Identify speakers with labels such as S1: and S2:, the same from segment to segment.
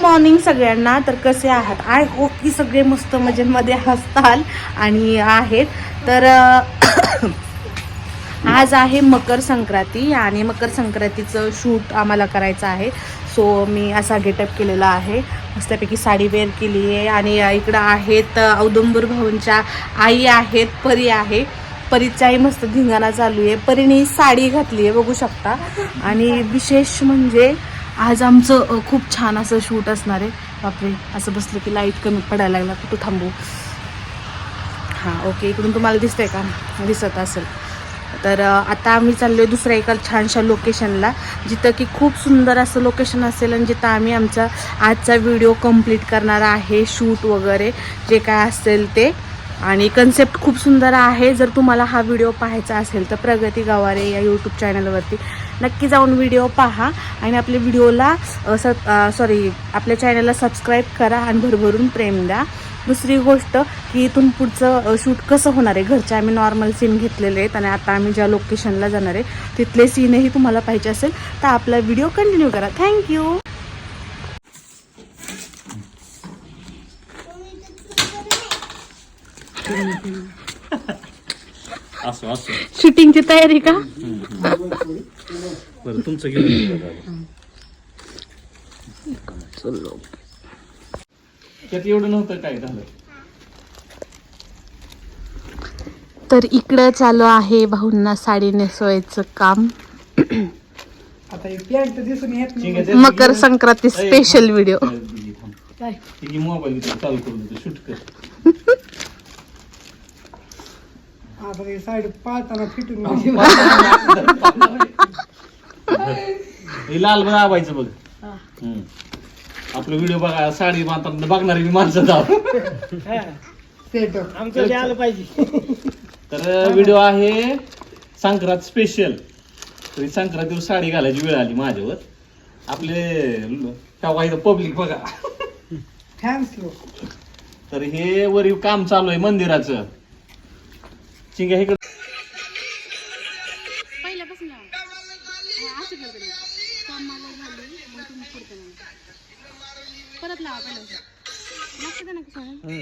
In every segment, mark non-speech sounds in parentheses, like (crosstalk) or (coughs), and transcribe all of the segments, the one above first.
S1: Morning सगळ्यांना तर कसे आहात? आय होप की सगळे मस्त मजेमध्ये हसताल आणि आहेत. तर (coughs) आज आहे मकर संक्रांती आणि मकर संक्रांतीचं शूट आम्हाला करायचं आहे. सो मी असा गेटअप केलेला आहे. मस्तपैकी साडी वेअर केली आहे आणि इकडं आहेत औदंबर औदुंबर भाऊंच्या आई आहेत परी आहे. परीचाही मस्त धिंगाणा चालू आहे. परीने साडी घातली आहे बघू शकता. आणि विशेष म्हणजे आज आमचं खूप छान असं शूट असणार आहे. बापरे असं बसलं की लाइट कमी पडायला लागला. कुठं थांबू? हां ओके इकडून तुम्हाला दिसतंय का? दिसत असेल. तर आता आम्ही चाललो आहे दुसऱ्या एका छानशा लोकेशनला जिथं की खूप सुंदर असं लोकेशन असेल आणि जिथं आम्ही आमचा आजचा व्हिडिओ कंप्लीट करणार आहे शूट वगैरे जे काय असेल ते. आणि कन्सेप्ट खूप सुंदर आहे. जर तुम्हाला हा व्हिडिओ पाहायचा असेल तर प्रगती गवारे या यूट्यूब चॅनलवरती नक्की जाऊन व्हिडिओ पहा. आणि आपल्या व्हिडिओला सब सॉरी आपल्या चॅनलला सबस्क्राईब करा आणि भरभरून प्रेम द्या. दुसरी गोष्ट की इथून पुढचं शूट कसं होणार आहे? घरचे आम्ही नॉर्मल सीन घेतलेले आहेत आणि आता आम्ही ज्या लोकेशनला जाणार आहे तिथले सीनही तुम्हाला पाहिजे असेल तर आपला व्हिडिओ कंटिन्यू करा. थँक्यू (laughs)
S2: असो असो.
S1: शूटिंगची तयारी का?
S2: बरं तुमचं घेऊन त्यात एवढं नव्हतं काय झालं?
S1: तर इकडं चालू आहे भाऊंना साडी नेसवायचं काम.
S3: आता हे पॅन्ट दिसून येत नाही.
S1: Chingya Makar Sankranti
S3: special
S2: video mobile चालू करून शूट कर. (laughs)
S3: आता हे साईड पाळताना फिटून
S2: हे लाल दाबायचं बघ. हम्म. आपलं व्हिडिओ बघा साडी माता बघणारी मी माणसं जाव
S3: सेट. आमचं आलं पाहिजे.
S2: तर व्हिडिओ आहे संक्रांत स्पेशल तरी संक्रांतीवर साडी घालायची वेळ आली माझ्यावर. आपले तेव्हा इथं पब्लिक बघा.
S3: फॅन्स लोक.
S2: तर हे वरील काम चालू आहे मंदिराचं. चिंग्या इकडे
S1: पहिल्यापासून असं करते कामाला झाली मग तुम्ही पुढचं परत लावा पहिलं लक्ष द्या ना कसं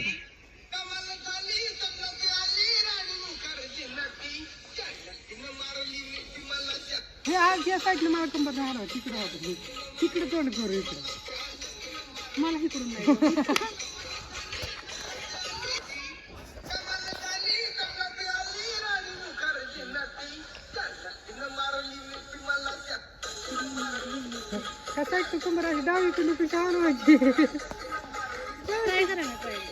S3: हे आज या साईडला मला कंबर राहणार तिकडे होतं. तिकडे तोंड करू इकडे.
S1: मला इकडून नाही
S3: त्या साईडचं कंबर अशी डावीकडून कशी आणवायची
S1: काय करायला पाहिजे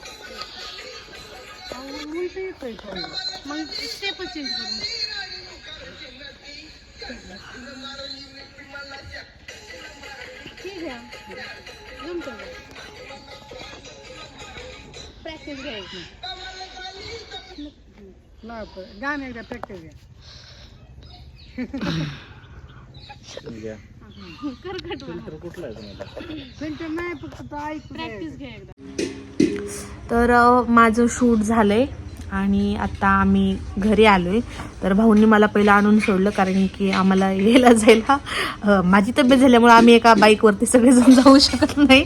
S3: उलट येतोय थोडं.
S1: मग स्टेपच चेंज करून ठीक आहे जमतं प्रॅक्टिस घ्यायची
S3: नाही पण गाणं एकदा प्रॅक्टिस घ्या
S1: तर माझं शूट झालंय आणि आता आम्ही घरी आलोय. तर भाऊंनी मला पहिलं आणून सोडलं कारण की आम्हाला (laughs) यायला जायला माझी तब्येत झाल्यामुळे आम्ही एका बाईकवरती सगळेजण जाऊ शकत नाही.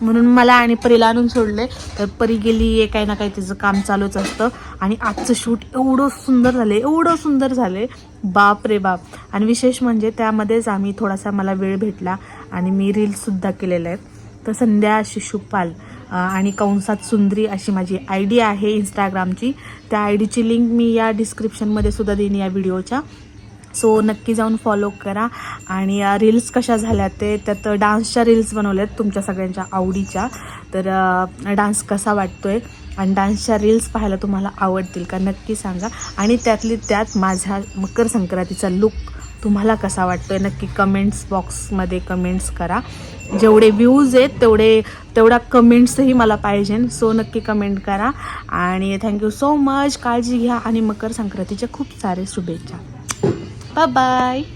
S1: म्हणून मला आणि परीला आणून सोडले तर परी गेली काही ना काही तिचं काम चालूच असतं. आणि आजचं शूट एवढं सुंदर झालं एवढं सुंदर झालं बाप रे बाप. आणि विशेष म्हणजे त्यामध्येच आम्ही थोडासा मला वेळ भेटला आणि मी रील्ससुद्धा केलेलं आहेत. तर संध्या शिशुपाल आणि कंसात सुंदरी अशी माझी आय डी आहे इंस्टाग्रामची त्या आय डीची लिंक मी या डिस्क्रिप्शनमध्ये सुद्धा देईन या व्हिडिओच्या सो नक्की जाऊन फॉलो करा. आणि रील्स कशा झाल्या ते त्यात डान्सच्या रील्स बनवल्यात तुमच्या सगळ्यांच्या आवडीच्या. तर डान्स कसा वाटतो आहे आणि डान्सच्या रील्स पाहायला तुम्हाला आवडतील का? नक्की सांगा. आणि त्यातली त्यात माझा मकर संक्रांतीचा लुक तुम्हाला कसा वाटतो आहे नक्की कमेंट्स बॉक्समध्ये कमेंट्स करा. जेवढे व्ह्यूज आहेत तेवढे तेवढा कमेंट्सही मला पाहिजे. सो नक्की कमेंट करा. आणि थँक्यू सो मच काळजी घ्या. आणि मकर संक्रांतीच्या खूप सारे शुभेच्छा. Bye-bye!